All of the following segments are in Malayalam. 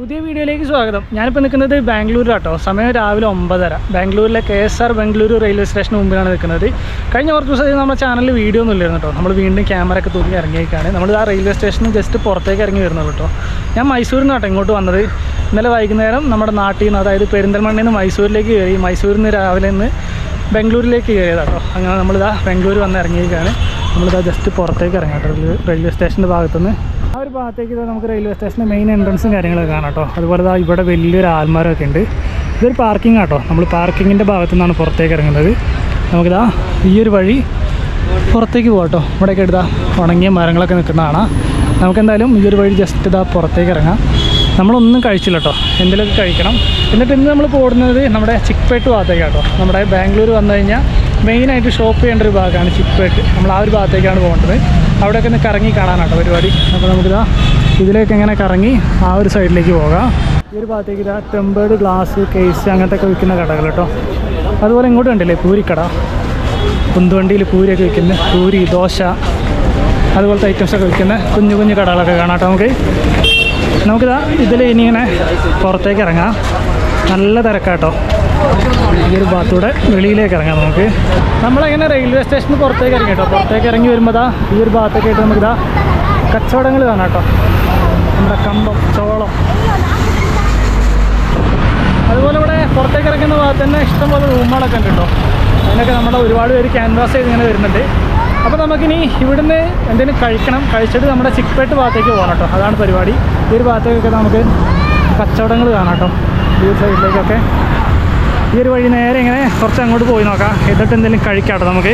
പുതിയ വീഡിയോയിലേക്ക് സ്വാഗതം. ഞാനിപ്പോൾ നിൽക്കുന്നത് ബാംഗ്ലൂരിലാട്ടോ. സമയം രാവിലെ ഒമ്പതര. ബാംഗ്ലൂരിലെ K S R Bangalore railway സ്റ്റേഷന് മുമ്പിലാണ് നിൽക്കുന്നത്. കഴിഞ്ഞ കുറച്ച് ദിവസമായി നമ്മുടെ ചാനലിൽ വീഡിയോ ഒന്നും ഇല്ലായിരുന്നു കേട്ടോ. നമ്മൾ വീണ്ടും ക്യാമറ ഒക്കെ തൂക്കി ഇറങ്ങിയേക്കാണ് നമ്മൾ ആ റെയിൽവേ സ്റ്റേഷനിൽ ജസ്റ്റ് പുറത്തേക്ക് ഇറങ്ങി വരുന്നത് കേട്ടോ. ഞാൻ മൈസൂരിൽ നിന്നാട്ടോ ഇങ്ങോട്ട് വന്നത്. ഇന്നലെ വൈകുന്നേരം നമ്മുടെ നാട്ടിൽ നിന്ന് അതായത് പെരിന്തൽമണ്ണയിൽ നിന്ന് മൈസൂരിലേക്ക് കയറി മൈസൂരിൽ നിന്ന് രാവിലെ നിന്ന് ബാംഗ്ലൂരിലേക്ക് കയറിയതാട്ടോ. അങ്ങനെ നമ്മളിതാ ബാംഗ്ലൂർ വന്ന് ഇറങ്ങിയേക്കാണ് നമ്മളിതാ ജസ്റ്റ് പുറത്തേക്ക് ഇറങ്ങാം കേട്ടോ. റെയിൽവേ സ്റ്റേഷന്റെ ഭാഗത്തുനിന്ന് ആ ഒരു ഭാഗത്തേക്ക് നമുക്ക് റെയിൽവേ സ്റ്റേഷന്റെ മെയിൻ എൻട്രൻസും കാര്യങ്ങളൊക്കെ കാണാം കേട്ടോ. അതുപോലെ ദാ ഇവിടെ വലിയൊരു ആൽമരമൊക്കെ ഉണ്ട്. ഇതൊരു പാർക്കിംഗ് ആട്ടോ നമ്മൾ പാർക്കിങ്ങിന്റെ ഭാഗത്തു നിന്നാണ് പുറത്തേക്ക് ഇറങ്ങുന്നത്. നമുക്കിതാ ഈ ഒരു വഴി പുറത്തേക്ക് പോകട്ടോ കേട്ടോ. ഇവിടെയൊക്കെ എടുത്താൽ ഉണങ്ങിയ മരങ്ങളൊക്കെ നിൽക്കുന്നതാണ് നമുക്ക് എന്തായാലും ഈ ഒരു വഴി ജസ്റ്റ് ഇതാ പുറത്തേക്ക് ഇറങ്ങാം. നമ്മളൊന്നും കഴിച്ചില്ല കേട്ടോ. എന്തെങ്കിലുമൊക്കെ കഴിക്കണം. എന്നിട്ട് ഇന്ന് നമ്മൾ പോടുന്നത് നമ്മുടെ ചിക്പേട്ട് ഭാഗത്തേക്കാട്ടോ കേട്ടോ. നമ്മുടെ ബാംഗ്ലൂർ വന്നു കഴിഞ്ഞാൽ മെയിനായിട്ട് ഷോപ്പ് ചെയ്യേണ്ട ഒരു ഭാഗമാണ് ചിപ്പേട്ട്. നമ്മൾ ആ ഒരു ഭാഗത്തേക്കാണ് പോകേണ്ടത്. അവിടെയൊക്കെ ഒന്ന് കറങ്ങി കാണാനാട്ടോ പരിപാടി? അപ്പോൾ നമുക്കിതാ ഇതിലേക്ക് ഇങ്ങനെ കറങ്ങി ആ ഒരു സൈഡിലേക്ക് പോകാം. ഈ ഒരു ഭാഗത്തേക്ക് ഇതാ ടെമ്പേർഡ് ഗ്ലാസ് കേസ് അങ്ങനത്തെ ഒക്കെ വിൽക്കുന്ന കടകൾ കേട്ടോ. അതുപോലെ ഇങ്ങോട്ട് കണ്ടില്ലേ പൂരിക്കട? കുന്തുവണ്ടിയിൽ പൂരിയൊക്കെ വിൽക്കുന്ന പൂരി ദോശ അതുപോലത്തെ ഐറ്റംസ് ഒക്കെ വിൽക്കുന്ന കുഞ്ഞു കുഞ്ഞു കടകളൊക്കെ കാണാം കേട്ടോ നമുക്ക്. നമുക്കിതാ ഇതിൽ ഇനിയിങ്ങനെ പുറത്തേക്ക് ഇറങ്ങാം. നല്ല തിരക്കാട്ടോ ഈ ഒരു ഭാഗത്തൂടെ വെളിയിലേക്ക് ഇറങ്ങാം നമുക്ക്. നമ്മളങ്ങനെ റെയിൽവേ സ്റ്റേഷന് പുറത്തേക്ക് ഇറങ്ങി കേട്ടോ. പുറത്തേക്ക് ഇറങ്ങി വരുമ്പോൾ ദാ ഈ ഒരു ഭാഗത്തേക്ക് ആയിട്ട് നമുക്കിതാ കച്ചവടങ്ങൾ കാണാം കേട്ടോ. നമ്മുടെ കമ്പം ചോളം. അതുപോലെ ഇവിടെ പുറത്തേക്ക് ഇറങ്ങുന്ന ഭാഗത്ത് തന്നെ ഇഷ്ടംപോലെ റൂമുകളൊക്കെ ഉണ്ട് കേട്ടോ. അതിനൊക്കെ നമ്മുടെ ഒരുപാട് പേര് ക്യാൻവാസ് ചെയ്ത് ഇങ്ങനെ വരുന്നുണ്ട്. അപ്പോൾ നമുക്കിനി ഇവിടുന്ന് എന്തെങ്കിലും കഴിക്കണം കഴിച്ചിട്ട് നമ്മുടെ ചിക്പേട്ട് ഭാഗത്തേക്ക് പോകണം കേട്ടോ. അതാണ് പരിപാടി. ഈ ഒരു ഭാഗത്തേക്കൊക്കെ നമുക്ക് കച്ചവടങ്ങൾ കാണാം കേട്ടോ. ഈ സൈഡിലേക്കൊക്കെ ഈ ഒരു വഴി നേരെ ഇങ്ങനെ കുറച്ച് അങ്ങോട്ട് പോയി നോക്കാം. എന്നിട്ട് എന്തെങ്കിലും കഴിക്കാട്ടോ നമുക്ക്.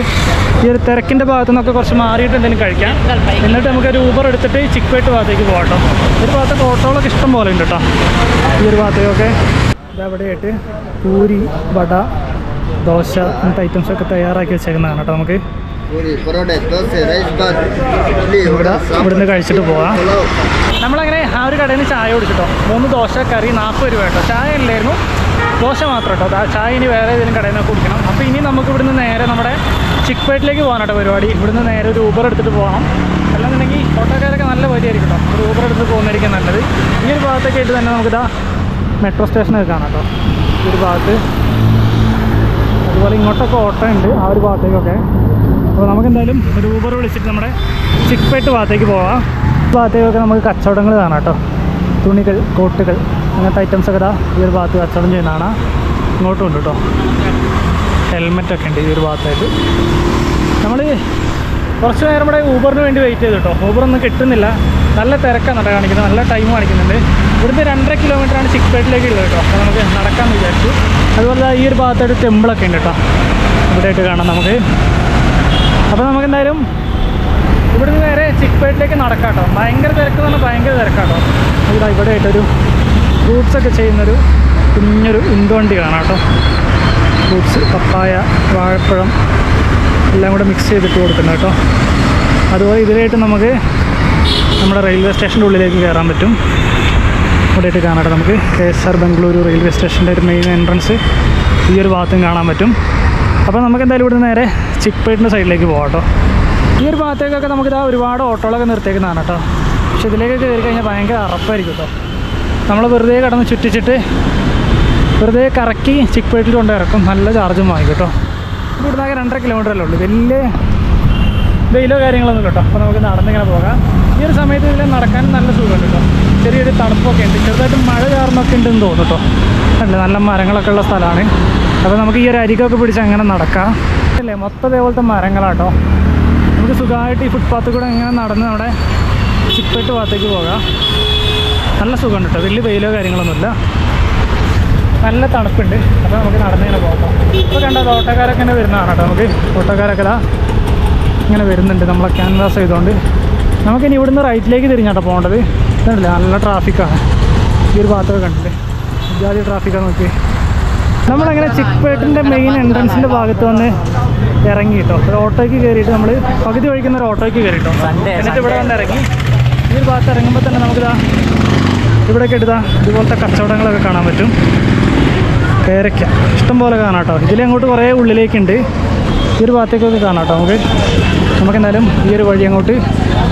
ഈ ഒരു തിരക്കിന്റെ ഭാഗത്തു നിന്നൊക്കെ കുറച്ച് മാറിയിട്ട് എന്തെങ്കിലും കഴിക്കാം. എന്നിട്ട് നമുക്ക് ഒരു ഊബർ എടുത്തിട്ട് ചിക്കുവേട്ട് ഭാഗത്തേക്ക് പോകട്ടോ ഒരു ഭാഗത്തൊക്കെ ഓട്ടോകളൊക്കെ ഇഷ്ടം പോലെ ഉണ്ട് കേട്ടോ ഈ ഒരു ഭാഗത്തേക്കൊക്കെ ഇതവിടെയായിട്ട് പൂരി വട ദോശ അങ്ങനത്തെ ഐറ്റംസൊക്കെ തയ്യാറാക്കി വെച്ചേക്കുന്നതാണ് കേട്ടോ നമുക്ക്. ഇവിടെ ഇവിടുന്ന് കഴിച്ചിട്ട് പോവാം. നമ്മളങ്ങനെ ആ ഒരു കടയിൽ ചായ കുടിച്ചിട്ടോ. മൂന്ന് ദോശ കറി നാൽപ്പത് രൂപ കേട്ടോ ചായ ഇല്ലായിരുന്നു. ദോശ മാത്രം കേട്ടോ. ആ ചായ ഇനി വേറെ ഏതെങ്കിലും കടയിൽ നിന്ന് കുടിക്കണം. അപ്പോൾ ഇനി നമുക്ക് ഇവിടുന്ന് നേരെ നമ്മുടെ ചിക്പേട്ടിലേക്ക് പോകാൻ കേട്ടോ പരിപാടി. ഇവിടുന്ന് നേരെ ഒരു ഊബർ എടുത്തിട്ട് പോകണം. അല്ലാന്നുണ്ടെങ്കിൽ ഓട്ടോക്കാരൊക്കെ നല്ല വരിയായിരിക്കും കേട്ടോ. ഒരു ഊബർ എടുത്ത് പോകുന്നതായിരിക്കും നല്ലത്. ഈ ഒരു ഭാഗത്തൊക്കെ ആയിട്ട് തന്നെ നമുക്കിതാ മെട്രോ സ്റ്റേഷനൊക്കെ കാണാം കേട്ടോ. ഈ ഒരു ഭാഗത്ത് അതുപോലെ ഇങ്ങോട്ടൊക്കെ ഓട്ടോ ഉണ്ട് ആ ഒരു ഭാഗത്തേക്കൊക്കെ. അപ്പോൾ നമുക്ക് എന്തായാലും ഒരു ഊബർ വിളിച്ചിട്ട് നമ്മുടെ ചിക്പേട്ട് ഭാഗത്തേക്ക് പോവാം. ഭാഗത്തേക്കൊക്കെ നമുക്ക് കച്ചവടങ്ങൾ കാണാം കേട്ടോ. തുണികൾ കോട്ടുകൾ. അങ്ങനത്തെ ഐറ്റംസ് ഒക്കെ ഇതാ ഈ ഒരു ഭാഗത്ത് കച്ചവടം ചെയ്യുന്നതാണ്. ഇങ്ങോട്ടും ഉണ്ട് കേട്ടോ ഹെൽമെറ്റൊക്കെ ഉണ്ട് ഈ ഒരു ഭാഗത്തായിട്ട്. നമ്മൾ കുറച്ച് നേരം ഇവിടെ ഊബറിന് വേണ്ടി വെയിറ്റ് ചെയ്തു കേട്ടോ ഊബറൊന്നും കിട്ടുന്നില്ല. നല്ല തിരക്കാണ് കേട്ടോ കാണിക്കുന്നത്. നല്ല ടൈം കാണിക്കുന്നുണ്ട്. ഇവിടുന്ന് രണ്ടര കിലോമീറ്ററാണ് ചിക്പേട്ടിലേക്ക് ഉള്ളത് കേട്ടോ അപ്പോൾ നമുക്ക് നടക്കാൻ വിചാരിച്ചു. അതുപോലെ ഈ ഒരു ഭാഗത്തായിട്ട് ടെമ്പിളൊക്കെ ഉണ്ട് കേട്ടോ ഇവിടെയായിട്ട് കാണാം നമുക്ക്. അപ്പോൾ നമുക്ക് എന്തായാലും ഇവിടുന്ന് നേരെ ചിക്പേട്ടിലേക്ക് നടക്കാം കേട്ടോ ഭയങ്കര തിരക്ക് പറഞ്ഞാൽ ഭയങ്കര തിരക്കാട്ടോ ഇവിടെ ഇവിടെ ആയിട്ടൊരു ഫ്രൂട്ട്സ് ഒക്കെ ചെയ്യുന്നൊരു കുഞ്ഞൊരു ഉന്തുവണ്ടി കാണാം കേട്ടോ. ഫ്രൂട്ട്സ് പപ്പായ വാഴപ്പഴം എല്ലാം കൂടെ മിക്സ് ചെയ്തിട്ട് കൊടുക്കുന്നു കേട്ടോ. അതുപോലെ ഇതിലായിട്ട് നമുക്ക് നമ്മുടെ റെയിൽവേ സ്റ്റേഷന്റെ ഉള്ളിലേക്ക് കയറാൻ പറ്റും. ഇവിടെയായിട്ട് കാണാം നമുക്ക്. K S R Bengaluru railway സ്റ്റേഷന്റെ ഒരു മെയിൻ എൻട്രൻസ് ഈ ഒരു ഭാഗത്തും കാണാൻ പറ്റും. അപ്പോൾ നമുക്ക് എന്തായാലും ഇവിടുന്ന് നേരെ ചിക്പേട്ടിന്റെ സൈഡിലേക്ക് പോകാം കേട്ടോ. ഈ ഒരു ഭാഗത്തേക്കൊക്കെ നമുക്കിതാ ഒരുപാട് ഓട്ടോകളൊക്കെ നിർത്തിയേക്കുന്നതാണ് കേട്ടോ. പക്ഷെ ഇതിലേക്കൊക്കെ കയറി കഴിഞ്ഞാൽ ഭയങ്കര അറപ്പായിരിക്കും കേട്ടോ. നമ്മൾ വെറുതെ കിടന്ന് ചുറ്റിച്ചിട്ട് വെറുതെ കറക്കി ചിക്പേട്ടിൽ കൊണ്ട് ഇറക്കും നല്ല ചാർജും വാങ്ങി കേട്ടോ. ഇവിടുന്ന് ആകെ രണ്ടര കിലോമീറ്ററല്ലേ ഉള്ളൂ. വലിയ വെയിലോ കാര്യങ്ങളൊന്നും കേട്ടോ. അപ്പോൾ നമുക്ക് നടന്നിങ്ങനെ പോകാം. ഈ ഒരു സമയത്ത് ഇതിൽ നടക്കാൻ നല്ല സുഖമുണ്ട് കേട്ടോ. ചെറിയൊരു തണുപ്പൊക്കെ ഉണ്ട്. ചെറുതായിട്ട് മഴ കാരണമൊക്കെ ഉണ്ടെന്ന് തോന്നുന്നു കേട്ടോ. അല്ലേ നല്ല മരങ്ങളൊക്കെ ഉള്ള സ്ഥലമാണ്. അപ്പോൾ നമുക്ക് ഈ ഒരു അരികൊക്കെ പിടിച്ച് അങ്ങനെ നടക്കാം. അല്ലേ? മൊത്തം ഇതേപോലത്തെ മരങ്ങളാട്ടോ നമുക്ക് സുഖമായിട്ട് ഈ ഫുട്പാത്തിൽ കൂടെ ഇങ്ങനെ നടന്ന് നമ്മുടെ ചിപ്പേട്ട് ഭാഗത്തേക്ക് പോകാം. നല്ല സുഖമുണ്ട് കേട്ടോ. വലിയ വെയിലോ കാര്യങ്ങളൊന്നുമില്ല. നല്ല തണുപ്പുണ്ട്. അപ്പോൾ നമുക്ക് നടന്നിങ്ങനെ പോകാം ഇപ്പോൾ കണ്ടത് ഓട്ടോക്കാരൊക്കെ ഇങ്ങനെ വരുന്നതാണ് കേട്ടോ. നമുക്ക് ഓട്ടോക്കാരൊക്കെ ഇതാ ഇങ്ങനെ വരുന്നുണ്ട്. നമ്മളെ ക്യാൻവാസ് ചെയ്തുകൊണ്ട് നമുക്കിനി ഇവിടുന്ന് റൈറ്റിലേക്ക് തിരിഞ്ഞാട്ടോ പോകേണ്ടത്. ഇതുണ്ടല്ലേ നല്ല ട്രാഫിക്കാണ് ഈ ഒരു ഭാഗത്തൊക്കെ കണ്ടില്ലേ? ജാതി ട്രാഫിക്കാണ് നോക്കി നമ്മളങ്ങനെ ചിക്പേട്ടിന്റെ മെയിൻ എൻട്രൻസിന്റെ ഭാഗത്ത് വന്ന് ഇറങ്ങി കേട്ടോ. ഒരു ഓട്ടോയ്ക്ക് കയറിയിട്ട് നമ്മൾ പകുതി വഴിക്കുന്ന ഒരു ഓട്ടോയ്ക്ക് കയറിയിട്ടോ എന്നിട്ട് ഇവിടെ വന്ന് ഇറങ്ങി. ഈ ഒരു ഭാഗത്ത് ഇറങ്ങുമ്പോൾ തന്നെ നമുക്കിതാ ഇവിടെയൊക്കെ എടുത്താൽ ഇതുപോലത്തെ കച്ചവടങ്ങളൊക്കെ കാണാൻ പറ്റും. പേരയ്ക്ക. ഇഷ്ടം പോലെ കാണാം കേട്ടോ. ഇതിലങ്ങോട്ട് കുറേ ഉള്ളിലേക്കുണ്ട്. ഈ ഒരു ഭാഗത്തേക്കൊക്കെ കാണാം കേട്ടോ നമുക്ക്. നമുക്ക് എന്തായാലും ഈ ഒരു വഴി അങ്ങോട്ട്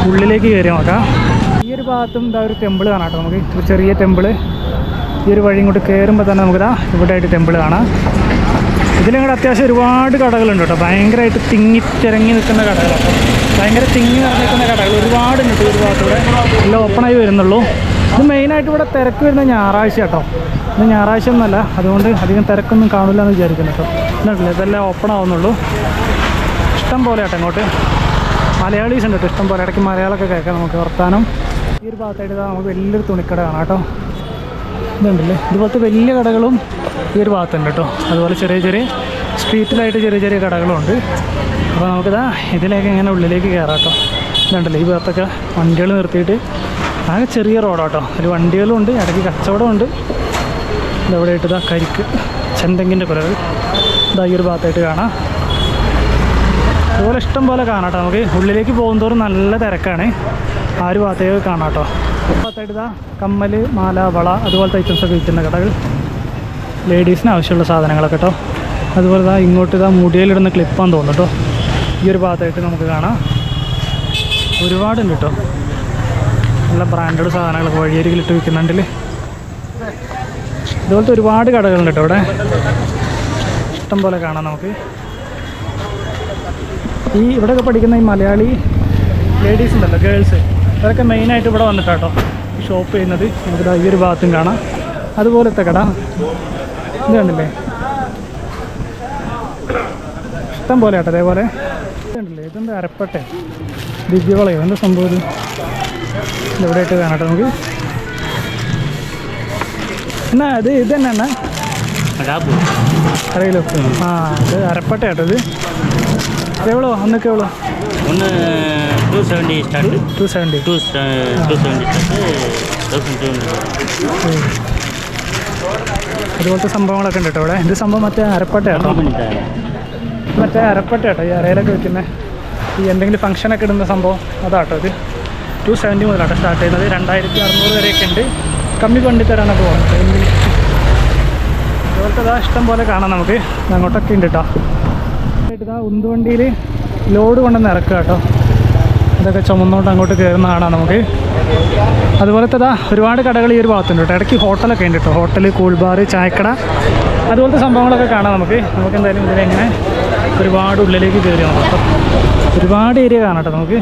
ഉള്ളിലേക്ക് കയറി നോക്കാം. ഈ ഒരു ഭാഗത്തും ഇതാ ഒരു ടെമ്പിൾ കാണാം കേട്ടോ നമുക്ക്. ഒരു ചെറിയ ടെമ്പിൾ ഈ ഒരു വഴി ഇങ്ങോട്ട് കയറുമ്പോൾ തന്നെ നമുക്കിതാ ഇവിടെ ആയിട്ട് ടെമ്പിൾ കാണാം. ഇതിലങ്ങോട്ട് അത്യാവശ്യം ഒരുപാട് കടകളുണ്ട് കേട്ടോ. ഭയങ്കരമായിട്ട് തിരങ്ങി നിൽക്കുന്ന കടകളാണ്. ഭയങ്കര തിങ്ങി നിറഞ്ഞിരിക്കുന്ന കടകൾ. ഒരുപാടുണ്ട് ഒരു ഭാഗത്തൂടെ. എല്ലാം ഓപ്പണായി വരുന്നുള്ളൂ. ഇത് മെയിനായിട്ട് ഇവിടെ തിരക്ക് വരുന്ന ഞായറാഴ്ച കേട്ടോ. ഇത് ഞായറാഴ്ച ഒന്നല്ല അതുകൊണ്ട് അധികം തിരക്കൊന്നും കാണില്ല എന്ന് വിചാരിക്കുന്നു കേട്ടോ. എന്നിട്ടില്ല ഇതെല്ലാം ഓപ്പൺ ആവുന്നുള്ളൂ. ഇഷ്ടം പോലെ കേട്ടോ ഇങ്ങോട്ട്. മലയാളീസ് ഉണ്ട് കേട്ടോ ഇഷ്ടം പോലെ. ഇടയ്ക്ക് മലയാളമൊക്കെ കേൾക്കാം നമുക്ക് വർത്താനം. ഈ ഒരു ഭാഗത്തായിട്ട് നമുക്ക് വലിയൊരു തുണിക്കട കാണാം കേട്ടോ. ഇതുണ്ടല്ലേ? ഇതുപോലത്തെ വലിയ കടകളും ഈ ഒരു ഭാഗത്തുണ്ട് കേട്ടോ. അതുപോലെ ചെറിയ ചെറിയ സ്ട്രീറ്റിലായിട്ട് ചെറിയ ചെറിയ കടകളുണ്ട്. അപ്പോൾ നമുക്കിതാ ഇതിലേക്ക് ഇങ്ങനെ ഉള്ളിലേക്ക് കയറാം കേട്ടോ. ഇതുണ്ടല്ലേ? ഈ ഭാഗത്തൊക്കെ വണ്ടികൾ നിർത്തിയിട്ട് ആകെ ചെറിയ റോഡാട്ടോ. ഒരു വണ്ടികളും ഉണ്ട് ഇടയ്ക്ക് കച്ചവടമുണ്ട്. ഇതവിടെ ഇട്ടതാ കരിക്ക് ചെന്തെങ്കിന്റെ കുലകൾ. ഇതാ ഈ ഒരു ഭാഗത്തായിട്ട് കാണാം. അതുപോലെ ഇഷ്ടം പോലെ കാണാം കേട്ടോ നമുക്ക് ഉള്ളിലേക്ക് പോകുന്തോറും നല്ല തിരക്കാണ്. ആ ഒരു ഭാഗത്തേക്ക് കാണാം കേട്ടോ ഭാഗത്തായിട്ട് ഇതാ കമ്മൽ മാല വള അതുപോലത്തെ ഐറ്റംസ് ഒക്കെ വിൽക്കുന്ന കടകൾ. ലേഡീസിന് ആവശ്യമുള്ള സാധനങ്ങളൊക്കെ കേട്ടോ അതുപോലെ ഇതാ ഇങ്ങോട്ട് ഇതാ മുടിയിലിടുന്ന ക്ലിപ്പാന്ന് തോന്നുന്നു കേട്ടോ ഈ ഒരു ഭാഗത്തായിട്ട് നമുക്ക് കാണാം. ഒരുപാടുണ്ട് കേട്ടോ നല്ല ബ്രാൻഡഡ് സാധനങ്ങളൊക്കെ വഴിയരികിലിട്ട് വിൽക്കുന്നുണ്ടിൽ ഇതുപോലത്തെ ഒരുപാട് കടകളുണ്ട് കേട്ടോ ഇവിടെ. ഇഷ്ടം പോലെ കാണാം നമുക്ക്. ഈ ഇവിടെയൊക്കെ പഠിക്കുന്ന ഈ മലയാളി ലേഡീസ് ഉണ്ടല്ലോ ഗേൾസ് അവരൊക്കെ മെയിനായിട്ട് ഇവിടെ വന്നിട്ടാട്ടോ ഈ ഷോപ്പ് ചെയ്യുന്നത്. നമുക്ക് ഈ ഒരു ഭാഗത്തും കാണാം. അതുപോലത്തെ കട. ഇത് കണ്ടില്ലേ? ഇഷ്ടം പോലെ കേട്ടോ അതേപോലെ കണ്ടില്ലേ ഇതെന്താ അരപ്പട്ടെ? ദിവ്യവളയോ എന്താ സംഭവം ഇത് ഇതെവിടെയായിട്ട് കാണട്ടെ നമുക്ക്. എന്നാ ഇത് ഇത് തന്നെ എന്നാ അറിയില്ലോ. ആ ഇത് അരപ്പട്ട കേട്ടോ ഇത് എവളോ? അന്നൊക്കെ എവളോ? two seventy start. Two seventy. Thousand two hundred. അതുപോലത്തെ സംഭവങ്ങളൊക്കെ ഉണ്ട് കേട്ടോ ഇവിടെ. ഇത് സംഭവം മറ്റേ അരപ്പട്ട കേട്ടോ മറ്റേ അരപ്പട്ട കേട്ടോ ഈ അരയിലൊക്കെ വെക്കുന്നത് ഈ എന്തെങ്കിലും ഫംഗ്ഷനൊക്കെ ഇടുന്ന സംഭവം അതാട്ടോ ഇത്. ടു സെവന്റി മുതലാണ് സ്റ്റാർട്ട് ചെയ്യുന്നത്. രണ്ടായിരത്തി അറുന്നൂറ് വരെയൊക്കെ ഉണ്ട്. കമ്മി വണ്ടി തരാനൊക്കെ പോകുന്നത് അതുപോലത്തെ ഇതാ ഇഷ്ടം പോലെ കാണാം നമുക്ക്. അങ്ങോട്ടൊക്കെ ഉണ്ട് കേട്ടോ ഉന്തുവണ്ടിയിൽ ലോഡ് കൊണ്ടുവന്ന് ഇറക്കുക കേട്ടോ അതൊക്കെ ചുമന്നുകൊണ്ട് അങ്ങോട്ട് കയറുന്ന കാണാം നമുക്ക്. അതുപോലത്തെ ഇതാ ഒരുപാട് കടകൾ ഈ ഒരു ഭാഗത്തുണ്ട് കേട്ടോ ഇടയ്ക്ക് ഹോട്ടലൊക്കെ ഉണ്ട് കേട്ടോ ഹോട്ടൽ കൂൾബാർ ചായക്കട. അതുപോലത്തെ സംഭവങ്ങളൊക്കെ കാണാം നമുക്ക്. നമുക്ക് എന്തായാലും ഇതിലെങ്ങനെ ഒരുപാട് ഉള്ളിലേക്ക് കയറി നോക്കാം ഒരുപാട് ഏരിയ കാണാം കേട്ടോ നമുക്ക്.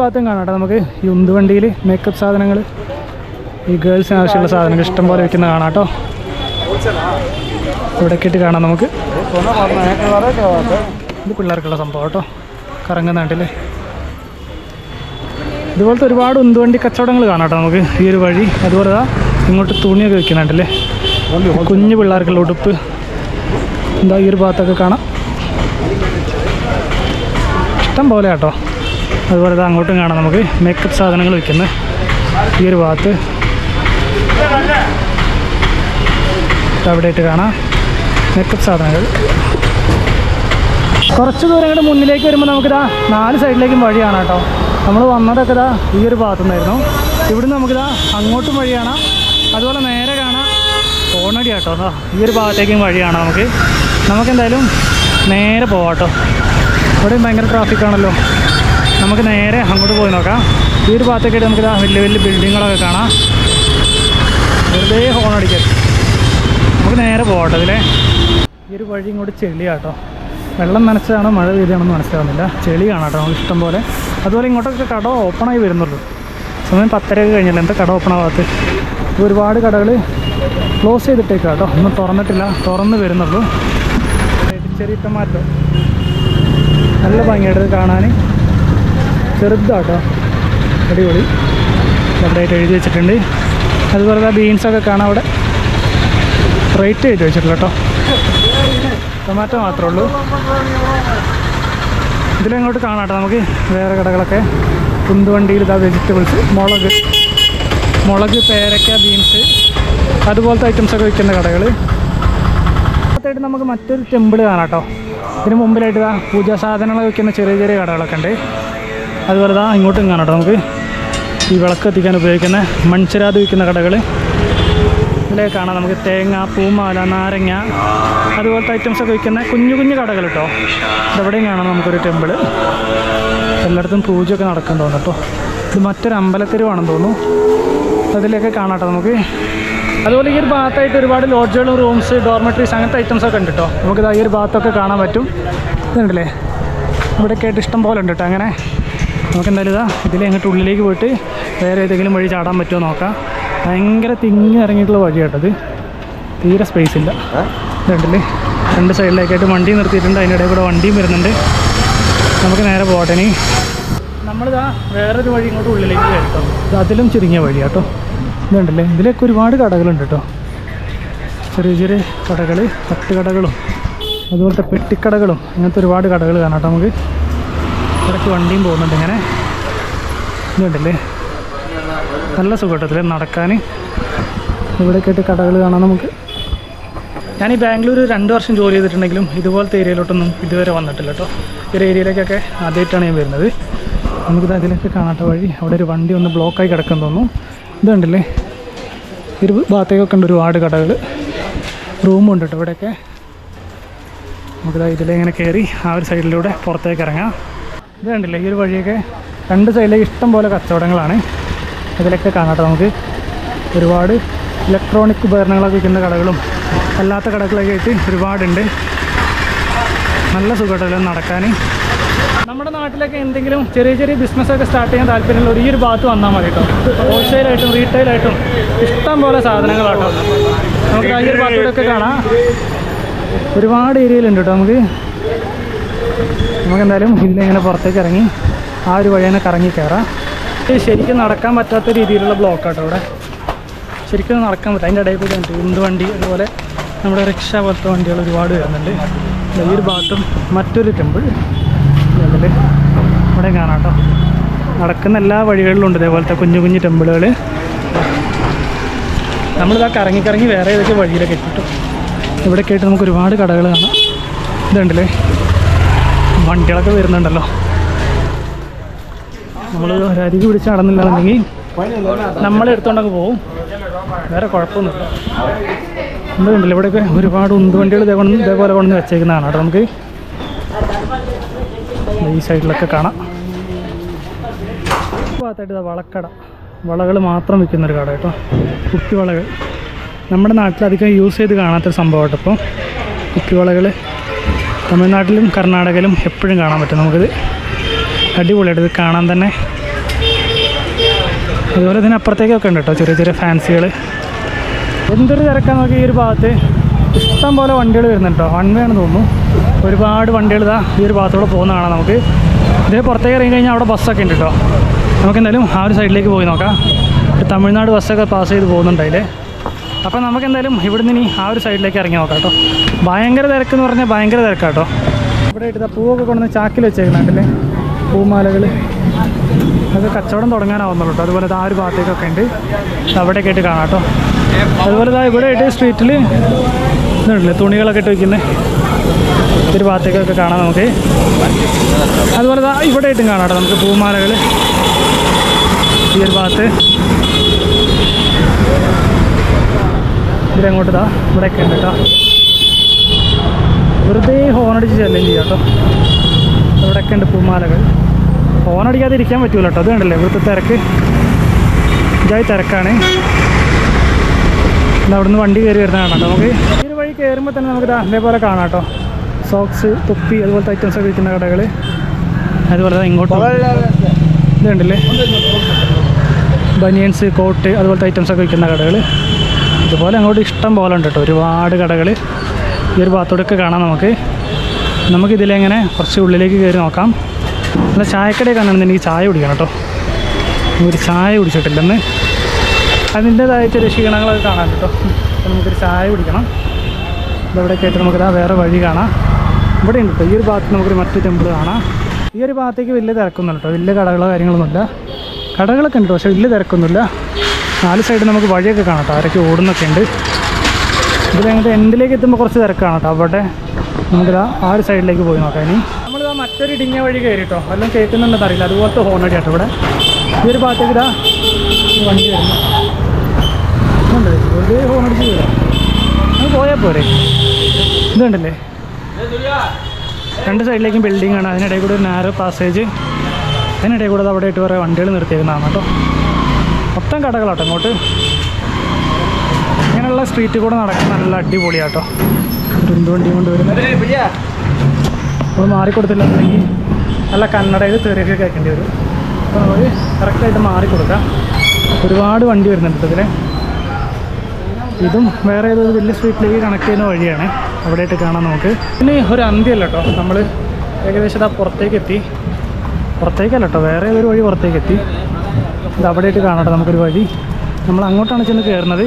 ഭാഗത്തും കാണാം കേട്ടോ. നമുക്ക് ഈ ഉന്തുവണ്ടിയിൽ മേക്കപ്പ് സാധനങ്ങൾ ഈ ഗേൾസിന് ആവശ്യമുള്ള സാധനങ്ങൾ ഇഷ്ടം പോലെ വെക്കുന്ന കാണാം കേട്ടോ. ഇവിടേക്ക് ഇട്ട് കാണാം നമുക്ക്. ഇത് പിള്ളേർക്കുള്ള സംഭവം കേട്ടോ. കറങ്ങുന്ന നാട്ടിലെ ഇതുപോലത്തെ ഒരുപാട് ഉന്തുവണ്ടി കച്ചവടങ്ങൾ കാണാം കേട്ടോ നമുക്ക് ഈ ഒരു വഴി. അതുപോലെ ഇങ്ങോട്ട് തുണിയൊക്കെ വെക്കുന്നുണ്ടല്ലേ കുഞ്ഞു പിള്ളേർക്കുള്ള ഉടുപ്പ്. എന്താ ഈ ഒരു ഭാഗത്തൊക്കെ കാണാം. ഇഷ്ടം പോലെ കേട്ടോ. അതുപോലെ ഇത് അങ്ങോട്ടും കാണാം നമുക്ക്. മേക്കപ്പ് സാധനങ്ങൾ വിൽക്കുന്ന ഈ ഒരു ഭാഗത്ത്. അവിടെയായിട്ട് കാണാം. മേക്കപ്പ് സാധനങ്ങൾ. കുറച്ച് ദൂരം ഇങ്ങോട്ട് മുന്നിലേക്ക് വരുമ്പോൾ നമുക്കിതാ നാല് സൈഡിലേക്കും വഴിയാണ് കേട്ടോ. നമ്മൾ വന്നതൊക്കെ ഇതാ ഈ ഒരു ഭാഗത്തു നിന്നായിരുന്നു ഇവിടുന്ന് നമുക്കിതാ അങ്ങോട്ടും വഴി കാണാം അതുപോലെ നേരെ കാണാം കോണടി കേട്ടോ. അതാ ഈ ഒരു ഭാഗത്തേക്കും വഴിയാണ് നമുക്ക്. നമുക്കെന്തായാലും നേരെ പോവാം കേട്ടോ. ഇവിടെയും ഭയങ്കര ട്രാഫിക് ആണല്ലോ. നമുക്ക് നേരെ അങ്ങോട്ട് പോയി നോക്കാം. ഈ ഒരു ഭാഗത്തേക്കായിട്ട് നമുക്കിതാ വലിയ വലിയ ബിൽഡിങ്ങുകളൊക്കെ കാണാം. വെറുതെ ഹോൺ നമുക്ക് നേരെ പോകട്ടെ ഇതിലെ. ഈ ഒരു വഴി ഇങ്ങോട്ട് ചെളിയാട്ടോ. വെള്ളം നനച്ചതാണോ മഴ പെയ്താണെന്ന് മനസ്സിലാവുന്നില്ല. ചെളി കാണാട്ടോ നമുക്ക് ഇഷ്ടം പോലെ. അതുപോലെ ഇങ്ങോട്ടൊക്കെ കട ഓപ്പണായി വരുന്നുള്ളൂ. സമയം പത്തരയൊക്കെ കഴിഞ്ഞല്ലോ. എന്താ കട ഓപ്പൺ ആവാത്ത ഒരുപാട് കടകൾ ക്ലോസ് ചെയ്തിട്ടേക്കാം കേട്ടോ ഒന്നും തുറന്നിട്ടില്ല. തുറന്ന് വരുന്നുള്ളൂ. ചെറിയ ടൊമാറ്റോ നല്ല ഭംഗിയായിട്ട് ഇത് കാണാൻ. ചെറുതാട്ടോ. അടിപൊളി. ചെറുതായിട്ട് എഴുതി വെച്ചിട്ടുണ്ട്. അതുപോലെ ആ ബീൻസൊക്കെ കാണാം അവിടെ. റേറ്റ് എഴുതി വെച്ചിട്ടില്ല കേട്ടോ. ടൊമാറ്റോ മാത്രമേ ഉള്ളൂ. ഇതിലങ്ങോട്ട് കാണാട്ടോ നമുക്ക് വേറെ കടകളൊക്കെ. കുന്തുവണ്ടിയിൽ ഇതാ വെജിറ്റബിൾസ് മുളക് മുളക് പേരക്ക ബീൻസ് അതുപോലത്തെ ഐറ്റംസൊക്കെ വിൽക്കുന്ന കടകൾ അടുത്തായിട്ട് നമുക്ക് മറ്റൊരു ടെമ്പിൾ കാണാം കേട്ടോ. ഇതിന് മുമ്പിലായിട്ട് ഇതാ പൂജാ സാധനങ്ങൾ വിൽക്കുന്ന ചെറിയ ചെറിയ കടകളൊക്കെ ഉണ്ട്. അതുപോലെ ഇതാ ഇങ്ങോട്ടും കാണാം നമുക്ക്. ഈ വിളക്ക് എത്തിക്കാൻ ഉപയോഗിക്കുന്ന മൺചിരാത് വിൽക്കുന്ന കടകൾ ഇതിലേക്ക് കാണാം നമുക്ക് തേങ്ങ പൂമാല നാരങ്ങ അതുപോലത്തെ ഐറ്റംസ് ഒക്കെ വിൽക്കുന്ന കുഞ്ഞു കുഞ്ഞു കടകൾ കേട്ടോ ഇതെവിടെയും കാണാം നമുക്കൊരു ടെമ്പിൾ എല്ലായിടത്തും പൂജയൊക്കെ നടക്കുന്നുണ്ട് കേട്ടോ ഇത് മറ്റൊരു അമ്പലത്തെരുവാണെന്ന് തോന്നുന്നു. അതിലൊക്കെ കാണാട്ടോ നമുക്ക്. അതുപോലെ ഈ ഒരു ഭാഗത്തായിട്ട് ഒരുപാട് ലോഡ്ജുകളും റൂംസ് ഡോർമെട്രീസ് അങ്ങനത്തെ ഐറ്റംസ് ഒക്കെ ഉണ്ട് കേട്ടോ നമുക്കിത് ഈ ഒരു ഭാഗത്തൊക്കെ കാണാൻ പറ്റും. ഇതുണ്ടല്ലേ? ഇവിടെ കേട്ട് ഇഷ്ടം പോലെ ഉണ്ട് കേട്ടോ അങ്ങനെ. നമുക്ക് എന്തായാലും ഇതാ. ഇതിൽ അങ്ങോട്ട് ഉള്ളിലേക്ക് പോയിട്ട് വേറെ ഏതെങ്കിലും വഴി ചാടാൻ പറ്റുമോ നോക്കാം. ഭയങ്കര തിങ്ങി ഇറങ്ങിയിട്ടുള്ള വഴിയാട്ടത് തീരെ സ്പേസ് ഇല്ല. രണ്ടിൽ രണ്ട് സൈഡിലേക്കായിട്ട് വണ്ടി നിർത്തിയിട്ടുണ്ട്. അതിന്റെ ഇടയിൽ കൂടെ വണ്ടിയും വരുന്നുണ്ട്. നമുക്ക് നേരെ പോകട്ടെ ഇനി. നമ്മളിതാ വേറൊരു വഴി ഇങ്ങോട്ട് ഉള്ളിലേക്ക് കേട്ടോ ഇത് അതിലും ചുരുങ്ങിയ വഴി കേട്ടോ ഇതുണ്ടല്ലേ. ഇതിലൊക്കെ ഒരുപാട് കടകളുണ്ട് കേട്ടോ. ചെറിയ ചെറിയ കടകൾ തട്ടുകടകളും അതുപോലത്തെ പെട്ടിക്കടകളും അങ്ങനത്തെ ഒരുപാട് കടകൾ കാണാം കേട്ടോ നമുക്ക്. ഇടയ്ക്ക് വണ്ടിയും പോകുന്നുണ്ട് ഇങ്ങനെ. ഇതുണ്ടല്ലേ? നല്ല സുഖട്ടത്തിൽ നടക്കാൻ. ഇവിടെ കേട്ട് കടകൾ കാണാം നമുക്ക്. ഞാൻ ഈ ബാംഗ്ലൂർ രണ്ട് വർഷം ജോലി ചെയ്തിട്ടുണ്ടെങ്കിലും ഇതുപോലത്തെ ഏരിയയിലോട്ടൊന്നും ഇതുവരെ വന്നിട്ടില്ല കേട്ടോ. ഒരു ഏരിയയിലേക്കൊക്കെ ആദ്യമായിട്ടാണ് ഞാൻ വരുന്നത്. നമുക്കിത് അതിലൊക്കെ കാണാത്ത വഴി അവിടെ ഒരു വണ്ടി ഒന്ന് ബ്ലോക്കായി കിടക്കാൻ തോന്നുന്നു. ഇതുണ്ടല്ലേ? ഒരു ഭാഗത്തേക്കൊക്കെ ഉണ്ട് ഒരുപാട് കടകൾ റൂമുണ്ട് കേട്ടോ ഇവിടെയൊക്കെ. നമുക്കിതാ ഇതിലെ ഇങ്ങനെ കയറി ആ ഒരു സൈഡിലൂടെ പുറത്തേക്ക് ഇറങ്ങാം. ഇത് കണ്ടില്ലേ? ഈ ഒരു വഴിയൊക്കെ രണ്ട് സൈഡിലേക്ക് ഇഷ്ടം പോലെ കച്ചവടങ്ങളാണ്. ഇതിലൊക്കെ കാണാട്ടോ നമുക്ക്. ഒരുപാട് ഇലക്ട്രോണിക് ഉപകരണങ്ങളൊക്കെ വിൽക്കുന്ന കടകളും അല്ലാത്ത കടകളൊക്കെ ആയിട്ട് ഒരുപാടുണ്ട്. നല്ല സുഖമായിട്ടല്ലോ നടക്കാൻ. നമ്മുടെ നാട്ടിലൊക്കെ എന്തെങ്കിലും ചെറിയ ചെറിയ ബിസിനസ്സൊക്കെ സ്റ്റാർട്ട് ചെയ്യാൻ താല്പര്യമുള്ള ഈ ഒരു ഭാഗത്ത് വന്നാൽ മതി കേട്ടോ. ഹോൾസെയിലായിട്ടും റീറ്റെയിലായിട്ടും ഇഷ്ടം പോലെ സാധനങ്ങളാട്ടോ. നമുക്ക് ഈ ഒരു ഭാഗത്തൂടെയൊക്കെ കാണാം. ഒരുപാട് ഏരിയയിലുണ്ട് കേട്ടോ നമുക്ക്. നമുക്ക് എന്തായാലും ഇതിലിങ്ങനെ പുറത്തേക്ക് ഇറങ്ങി ആ ഒരു വഴി തന്നെ കറങ്ങി കയറാം. ശരിക്കും നടക്കാൻ പറ്റാത്ത രീതിയിലുള്ള ബ്ലോക്കാട്ടോ ഇവിടെ. ശരിക്കും നടക്കാൻ പറ്റും അതിന്റെ ഇടയിൽ പോയി ഉണ്ട് വണ്ടി അതുപോലെ നമ്മുടെ റിക്ഷ പോലത്തെ വണ്ടികൾ ഒരുപാട് വരുന്നുണ്ട്. ഈ ഒരു ഭാഗത്തും മറ്റൊരു ടെമ്പിൾ അതിൽ ഇവിടെ കാണാം കേട്ടോ നടക്കുന്ന എല്ലാ വഴികളിലും ഉണ്ട് ഇതേപോലത്തെ കുഞ്ഞു കുഞ്ഞു ടെമ്പിളുകൾ നമ്മളിതാ കറങ്ങി കറങ്ങി വേറെ ഏതൊക്കെ വഴിയിലൊക്കെ കിട്ടും ഇവിടെ കേട്ട് നമുക്ക് ഒരുപാട് കടകൾ കാണാം. ഇതുണ്ടല്ലേ? വണ്ടികളൊക്കെ വരുന്നുണ്ടല്ലോ. നമ്മൾ ഒരരികി പിടിച്ച് നടന്നില്ലാന്നുണ്ടെങ്കിൽ നമ്മൾ എടുത്തോണ്ടൊക്കെ പോവും. വേറെ കുഴപ്പമൊന്നുമില്ല. എന്തുണ്ടല്ലോ ഇവിടെയൊക്കെ ഒരുപാട് ഉന്തുവണ്ടികൾ ഇതേ കൊണ്ട് ഇതേപോലെ കൊണ്ട് വെച്ചേക്കുന്നതാണ്. കേട്ടോ നമുക്ക് ഈ സൈഡിലൊക്കെ കാണാം. ഭാഗത്തായിട്ട് വളക്കട. വളകൾ മാത്രം വിൽക്കുന്നൊരു കട കേട്ടോ. കുപ്പിവളകൾ നമ്മുടെ നാട്ടിൽ അധികം യൂസ് ചെയ്ത് കാണാത്തൊരു സംഭവം കേട്ടോ ഇപ്പോൾ കുപ്പിവളകൾ തമിഴ്നാട്ടിലും കർണാടകയിലും എപ്പോഴും കാണാൻ പറ്റും. നമുക്കിത് അടിപൊളിയായിട്ട് ഇത് കാണാൻ തന്നെ അതുപോലെ തന്നെ അപ്പുറത്തേക്കൊക്കെ ഉണ്ട് കേട്ടോ ചെറിയ ചെറിയ ഫാൻസികൾ. എന്തൊരു തിരക്കാൻ നോക്കി ഈ ഒരു ഭാഗത്ത്. ഇഷ്ടം പോലെ വണ്ടികൾ വരുന്നുണ്ട് കേട്ടോ. വൺ വേ ആണെന്ന് തോന്നുന്നു. ഒരുപാട് വണ്ടികൾ ഇതാ ഈ ഒരു ഭാഗത്തൂടെ പോകുന്ന കാണാം നമുക്ക്. ഇതേ പുറത്തേക്ക് ഇറങ്ങി കഴിഞ്ഞാൽ അവിടെ ബസ്സൊക്കെ ഉണ്ട് കേട്ടോ. നമുക്ക് എന്തായാലും ആ ഒരു സൈഡിലേക്ക് പോയി നോക്കാം. തമിഴ്നാട് ബസ്സൊക്കെ പാസ് ചെയ്ത് പോകുന്നുണ്ട് അതിൽ അപ്പോൾ നമുക്ക് എന്തായാലും ഇവിടുന്ന് ഇനി ആ ഒരു സൈഡിലേക്ക് ഇറങ്ങി നോക്കാം കേട്ടോ. ഭയങ്കര തിരക്ക് എന്ന് പറഞ്ഞാൽ ഭയങ്കര തിരക്കാട്ടോ ഇവിടെ ആയിട്ട് പൂവൊക്കെ കൊണ്ടുവന്ന് ചാക്കിൽ വെച്ചേക്കണല്ലേ പൂമാലകൾ അത് കച്ചവടം തുടങ്ങാനാവുന്നുള്ളൂ കേട്ടോ. അതുപോലെ ആ ഒരു ഭാഗത്തേക്കൊക്കെ ഉണ്ട്. അവിടെയൊക്കെ ആയിട്ട് കാണാം കേട്ടോ. അതുപോലെ ഇതാ ഇവിടെ ആയിട്ട് സ്ട്രീറ്റിൽ ഇതുണ്ടല്ലേ തുണികളൊക്കെ ഇട്ട് വയ്ക്കുന്നത് ഒരു ഭാഗത്തേക്കൊക്കെ കാണാം നമുക്ക്. അതുപോലെ ദാ ഇവിടെ ആയിട്ടും കാണാം കേട്ടോ നമുക്ക് പൂമാലകൾ ഈ ഒരു ഭാഗത്ത്. ഇതിലങ്ങോട്ട് ഇതാ ഇവിടെയൊക്കെ ഉണ്ട് കേട്ടോ. വെറുതെ ഹോണടിച്ച് ചെല്ലും ചെയ്യാം കേട്ടോ. ഇവിടെയൊക്കെ ഉണ്ട് പൂമാലകൾ. ഹോണടിക്കാതെ ഇരിക്കാൻ പറ്റൂല കേട്ടോ. അത് കണ്ടല്ലേ? ഇവിടുത്തെ തിരക്ക്. ഇതായി തിരക്കാണ്. അവിടെ അവിടുന്ന് വണ്ടി കയറി വരുന്ന കാണാം. നമുക്ക് ഈ വഴി കയറുമ്പോൾ തന്നെ നമുക്ക് അതേപോലെ കാണാം കേട്ടോ. സോക്സ് തുപ്പി അതുപോലത്തെ ഐറ്റംസ് ഒക്കെ വിൽക്കുന്ന കടകൾ അതുപോലെ തന്നെ ഇങ്ങോട്ട്. ഇതുണ്ടല്ലേ ബനിയൻസ് കോട്ട് അതുപോലത്തെ ഐറ്റംസ് ഒക്കെ വിൽക്കുന്ന കടകൾ ഇതുപോലെ അങ്ങോട്ട് ഇഷ്ടം പോലെ ഉണ്ട് കേട്ടോ. ഒരുപാട് കടകൾ ഈ ഒരു ഭാഗത്തോടൊക്കെ കാണാം നമുക്ക്. നമുക്ക് ഇതിലെങ്ങനെ കുറച്ച് ഉള്ളിലേക്ക് കയറി നോക്കാം. അല്ല ചായക്കടയൊക്കെ കാണുന്നുണ്ടെങ്കിൽ ചായ കുടിക്കണം കേട്ടോ. ഒരു ചായ കുടിച്ചിട്ടില്ലെന്ന്. അതിന്റേതായ ചില ക്ഷീണങ്ങളൊക്കെ കാണാൻ കേട്ടോ. അപ്പോൾ നമുക്കൊരു ചായ കുടിക്കണം. ഇതവിടെ നമുക്ക് നമുക്കിതാ വേറെ വഴി കാണാം. ഇവിടെ ഉണ്ട് ഈ ഒരു ഭാഗത്ത് നമുക്കൊരു മറ്റു ടെമ്പിൾ കാണാം. ഈ ഒരു ഭാഗത്തേക്ക് വലിയ തിരക്കൊന്നുമില്ല കേട്ടോ. വലിയ കടകളോ കാര്യങ്ങളൊന്നുമില്ല. കടകളൊക്കെ ഉണ്ട് പക്ഷേ വലിയ തിരക്കൊന്നുമില്ല. നാല് സൈഡ് നമുക്ക് വഴിയൊക്കെ കാണാം കേട്ടോ. ആരൊക്കെ ഓടുന്നൊക്കെ ഉണ്ട്. ഇത് കഴിഞ്ഞിട്ട് എൻഡിലേക്ക് എത്തുമ്പോൾ കുറച്ച് തിരക്കാണ് കേട്ടോ. അവിടെ നമുക്കിതാ ആ ഒരു സൈഡിലേക്ക് പോയി നോക്കാം ഇനി. നമ്മളിതാ മറ്റൊരു ഇടിഞ്ഞ വഴി കയറി കേട്ടോ. എല്ലാം കേൾക്കുന്നുണ്ടെന്ന് അറിയില്ല. അതുപോലത്തെ ഹോണടി കേട്ടോ ഇവിടെ. ഈ ഒരു ഭാഗത്തേക്ക് ഇതാ വണ്ടി വരുന്നുണ്ട് വെറുതെ ഹോണടിച്ച് വരാം നമുക്ക് പോയാൽ പോരെ. ഇതുണ്ടല്ലേ രണ്ട് സൈഡിലേക്കും ബിൽഡിംഗ് ആണ്. അതിനിടയിൽ കൂടെ ഒരു നാരോ പാസേജ് അതിനിടയിൽ കൂടെ അവിടെ ആയിട്ട് കുറേ വണ്ടികൾ നിർത്തിയേക്കുന്നതാണ് കേട്ടോ. മൊത്തം കടകളാട്ടോ ഇങ്ങോട്ട്. ഇങ്ങനെയുള്ള സ്ട്രീറ്റിൽ കൂടെ നടക്കാൻ നല്ല അടിപൊളിയാട്ടോ. എന്ത് വണ്ടി കൊണ്ട് വരുന്നത് നമ്മൾ മാറിക്കൊടുത്തില്ലെന്നുണ്ടെങ്കിൽ നല്ല കന്നഡയിൽ തെറിയൊക്കെ കേൾക്കേണ്ടി വരും. അപ്പോൾ നമ്മൾ കറക്റ്റായിട്ട് മാറിക്കൊടുക്കാം. ഒരുപാട് വണ്ടി വരുന്നുണ്ട് ഇതിൽ ഇതും വേറെ ഏതൊരു വലിയ സ്ട്രീറ്റിലേക്ക് കണക്ട് ചെയ്യുന്ന വഴിയാണ് അവിടെയായിട്ട് കാണാം നമുക്ക്. പിന്നെ ഒരു അന്ത്യല്ല കേട്ടോ നമ്മൾ ഏകദേശം ഇതാ പുറത്തേക്ക് എത്തി പുറത്തേക്കല്ല കേട്ടോ വേറെ ഏതൊരു വഴി പുറത്തേക്ക് എത്തി ഇത് അവിടെയായിട്ട് കാണാം നമുക്കൊരു വഴി. നമ്മൾ അങ്ങോട്ടാണ് ചെന്ന് കയറുന്നത്.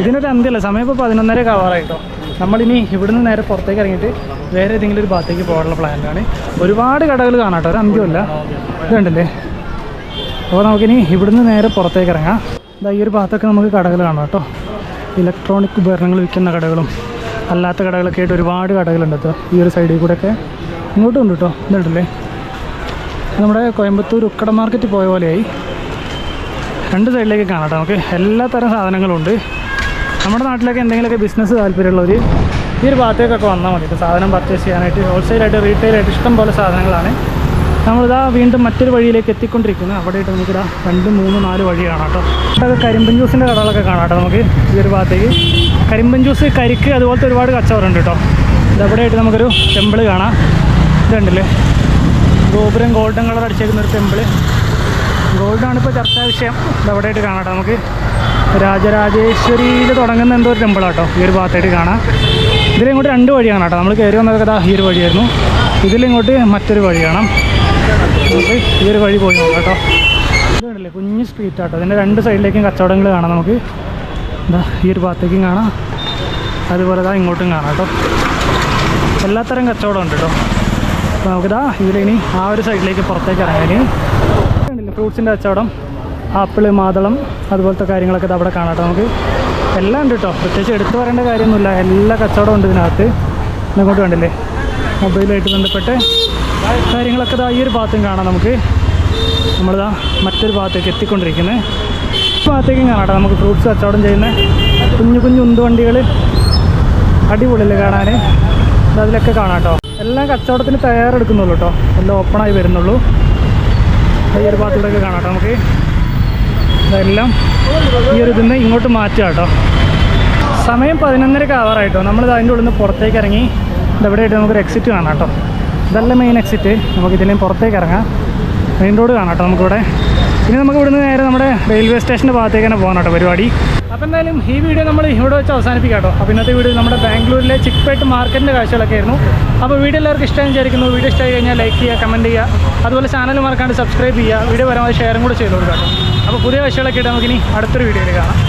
ഇതിനൊരു അന്ത്യമല്ല സമയം ഇപ്പോൾ പതിനൊന്നര കവറായിട്ടോ നമ്മളിനി ഇവിടുന്ന് നേരെ പുറത്തേക്ക് ഇറങ്ങിയിട്ട് വേറെ ഏതെങ്കിലും ഒരു ഭാഗത്തേക്ക് പോകാനുള്ള പ്ലാനിലാണ്. ഒരുപാട് കടകൾ കാണാട്ടോ ഒരു അന്ത്യമല്ല. ഇതുണ്ടല്ലേ അപ്പോൾ നമുക്കിനി ഇവിടുന്ന് നേരെ പുറത്തേക്ക് ഇറങ്ങാം. ഇതാ ഈ ഒരു ഭാഗത്തൊക്കെ നമുക്ക് കടകൾ കാണാം കേട്ടോ. ഇലക്ട്രോണിക് ഉപകരണങ്ങൾ വിൽക്കുന്ന കടകളും അല്ലാത്ത കടകളൊക്കെ ആയിട്ട് ഒരുപാട് കടകളുണ്ട് കേട്ടോ. ഈ ഒരു സൈഡിൽ കൂടെയൊക്കെ ഇങ്ങോട്ടും ഉണ്ട് കേട്ടോ. ഇതുണ്ടല്ലേ നമ്മുടെ കോയമ്പത്തൂർ ഉക്കട മാർക്കറ്റ് പോയ പോലെയായി. രണ്ട് സൈഡിലേക്ക് കാണാം നമുക്ക് എല്ലാ തരം സാധനങ്ങളും ഉണ്ട് നമ്മുടെ നാട്ടിലൊക്കെ എന്തെങ്കിലുമൊക്കെ ബിസിനസ് താല്പര്യമുള്ളവർ ഈ ഒരു ഭാഗത്തേക്കൊക്കെ വന്നാൽ മതി സാധനം പർച്ചേസ് ചെയ്യാനായിട്ട് ഹോൾസെയിലായിട്ട് റീറ്റെയിലായിട്ട് ഇഷ്ടം പോലെ സാധനങ്ങളാണ്. നമ്മളിതാ വീണ്ടും മറ്റൊരു വഴിയിലേക്ക് എത്തിക്കൊണ്ടിരിക്കുന്നത് എത്തിക്കൊണ്ടിരിക്കുന്നു. നമുക്ക് ഇതാ രണ്ട് മൂന്ന് നാല് വഴി കാണാം കേട്ടോ. ഇതൊക്കെ കരിമ്പൻ ജ്യൂസിന്റെ കടകളൊക്കെ കാണാം കേട്ടോ നമുക്ക് ഈ ഒരു ഭാഗത്തേക്ക്. കരിമ്പൻ ജ്യൂസ് കരിക്ക് അതുപോലത്തെ ഒരുപാട് കച്ചവടമുണ്ട് കേട്ടോ. ഇതവിടെയായിട്ട് നമുക്കൊരു ടെമ്പിൾ കാണാം. ഇതുണ്ടല്ലേ? ഗോപുരം ഗോൾഡൻ കളർ അടിച്ചേക്കുന്ന ഒരു ടെമ്പിൾ ഗോൾഡാണ് ഇപ്പോൾ ചർച്ചാ വിഷയം. ഇതവിടെയായിട്ട് കാണാം നമുക്ക്. രാജരാജേശ്വരിയിൽ തുടങ്ങുന്ന എന്തോ ഒരു ടെമ്പിളാട്ടോ ഈ ഒരു ഭാഗത്തായിട്ട് കാണാം. ഇതിലിങ്ങോട്ട് രണ്ട് വഴിയാണ് കേട്ടോ നമ്മൾ കയറി വന്നതൊക്കെ ദാ ഈ ഒരു വഴിയായിരുന്നു. ഇതിലിങ്ങോട്ട് മറ്റൊരു വഴി കാണാം. നമുക്ക് ഈ ഒരു വഴി പോയി നോക്കാം കേട്ടോ. ഇതുണ്ടല്ലേ കുഞ്ഞ് സ്ട്രീറ്റ് ആട്ടോ. അതിന്റെ രണ്ട് സൈഡിലേക്കും കച്ചവടങ്ങൾ കാണാം നമുക്ക്. ഇതാ ഈ ഒരു ഭാഗത്തേക്കും കാണാം. അതുപോലെ ഇതാ ഇങ്ങോട്ടും കാണാം കേട്ടോ. എല്ലാത്തരം കച്ചവടം ഉണ്ട് കേട്ടോ. നമുക്കിതാ ഇതിലിനി ആ ഒരു സൈഡിലേക്ക് പുറത്തേക്ക് ഇറങ്ങാൻ കണ്ടില്ലേ? ഫ്രൂട്ട്സിന്റെ കച്ചവടം ആപ്പിൾ മാതളം അതുപോലത്തെ കാര്യങ്ങളൊക്കെ ഇത് അവിടെ കാണാം നമുക്ക്. എല്ലാം ഉണ്ട് കേട്ടോ. പ്രത്യേകിച്ച് എടുത്തു പറയേണ്ട കാര്യമൊന്നുമില്ല. എല്ലാ കച്ചവടം ഉണ്ട് ഇതിനകത്ത്. ഇങ്ങോട്ട് കണ്ടില്ലേ? മൊബൈലായിട്ട് ബന്ധപ്പെട്ട് കാര്യങ്ങളൊക്കെ ഇതാ ഈ ഒരു ഭാഗത്തും കാണാം നമുക്ക്. നമ്മളിതാ മറ്റൊരു ഭാഗത്തേക്ക് എത്തിക്കൊണ്ടിരിക്കുന്നത് ഭാഗത്തേക്കും കാണാം നമുക്ക് ഫ്രൂട്ട്സ് കച്ചവടം ചെയ്യുന്ന കുഞ്ഞു കുഞ്ഞു ഉന്തുവണ്ടികൾ അടിപൊളിയല്ലേ കാണാൻ അതിലൊക്കെ കാണാം കേട്ടോ. എല്ലാം കച്ചവടത്തിന് തയ്യാറെടുക്കുന്നുള്ളൂ കേട്ടോ. എല്ലാം ഓപ്പണായി വരുന്നുള്ളൂ. ഈ ഒരു ഭാഗത്തൂടെയൊക്കെ കാണാം കേട്ടോ നമുക്ക്. ഇതെല്ലാം ഈ ഒരു ഇതിൽ നിന്ന് ഇങ്ങോട്ട് മാറ്റുക കേട്ടോ. സമയം പതിനൊന്നരക്ക് ആവാറായിട്ടോ നമ്മൾ അതിന്റെ ഉള്ളിൽ നിന്ന് പുറത്തേക്ക് ഇറങ്ങി ഇതെവിടെയായിട്ട് നമുക്കൊരു എക്സിറ്റ് കാണാം കേട്ടോ. ഇതല്ല മെയിൻ എക്സിറ്റ് നമുക്ക് ഇതിലേയും പുറത്തേക്ക് ഇറങ്ങാം. മെയിൻ റോഡ് കാണാം കേട്ടോ നമുക്കിവിടെ. ഇനി നമുക്ക് ഇവിടുന്ന് നേരെ നമ്മുടെ റെയിൽവേ സ്റ്റേഷന്റെ ഭാഗത്തേക്ക് തന്നെ പോകാൻ കേട്ടോ പരിപാടി. അപ്പോൾ എന്തായാലും ഈ വീഡിയോ നമ്മൾ ഇവിടെ വെച്ച് അവസാനിപ്പിക്കാം കേട്ടോ. അപ്പോൾ ഇന്നത്തെ വീഡിയോ നമ്മുടെ ബാംഗ്ലൂരിലെ ചിക്പേട്ട് മാർക്കറ്റിന്റെ കാഴ്ചകളൊക്കെ ആയിരുന്നു. അപ്പോൾ വീഡിയോ എല്ലാവർക്കും ഇഷ്ടം വിചാരിക്കുന്നു. വീഡിയോ ഇഷ്ടമായി കഴിഞ്ഞാൽ ലൈക്ക് ചെയ്യുക കമന്റ് ചെയ്യുക. അതുപോലെ ചാനൽ മറക്കാണ്ട് സബ്സ്ക്രൈബ് ചെയ്യുക. വീഡിയോ പരമാവധി ഷെയറും കൂടെ ചെയ്ത് കൊടുക്കാം അപ്പോൾ പുതിയ കാഴ്ചകളൊക്കെ ഇട്ട് നമുക്കിനി അടുത്തൊരു വീഡിയോയിൽ കാണാം.